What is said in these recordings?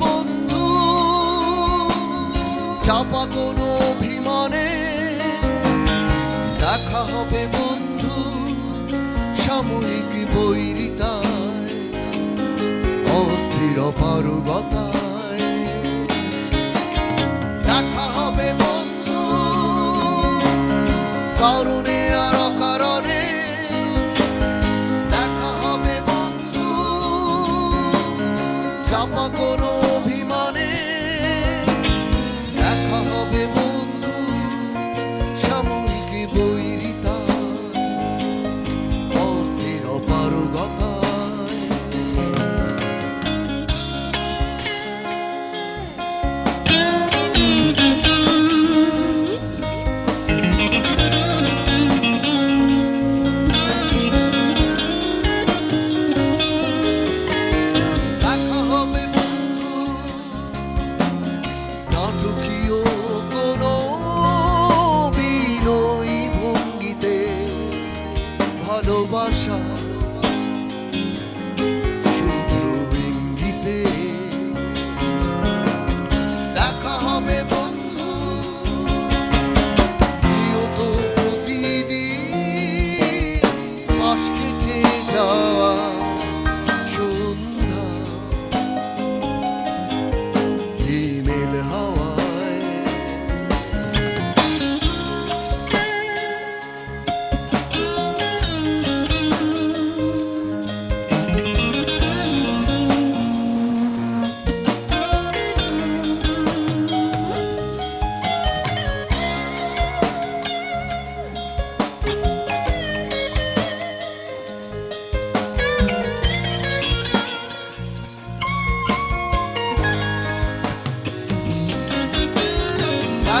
বন্ধু চাপা কোনো অভিমানে দেখা হবে বন্ধু সাময়িক বৈরিতায় অস্থির পারুগতায় নাটকীয় কোনো বিনয়ী ভঙ্গিতে ভালোবাসা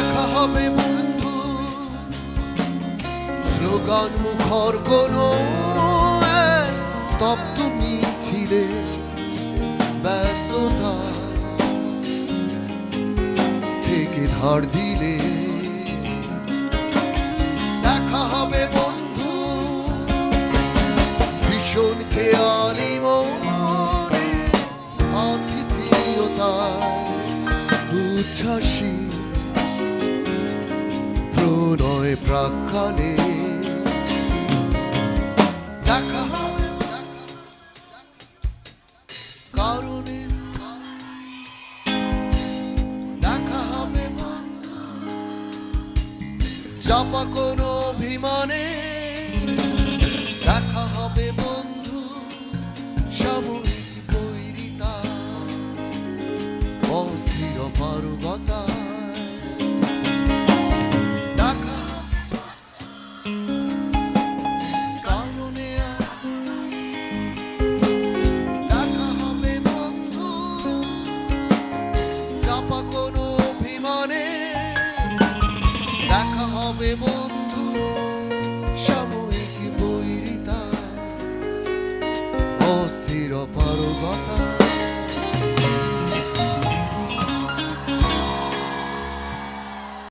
দেখা হবে বন্ধু। স্লোগান মুখর কোন তপ্ত মিছিলে ব্যস্ততা। থেকে ধার দিলে। দেখা হবে বন্ধু। ভীষণ খেয়ালি মনে আতিথিয়তায় উচ্ছ্বাসী। প্রাক্ষালে দেখা। চাপা কোনো অভিমানে। Piró para o Gotham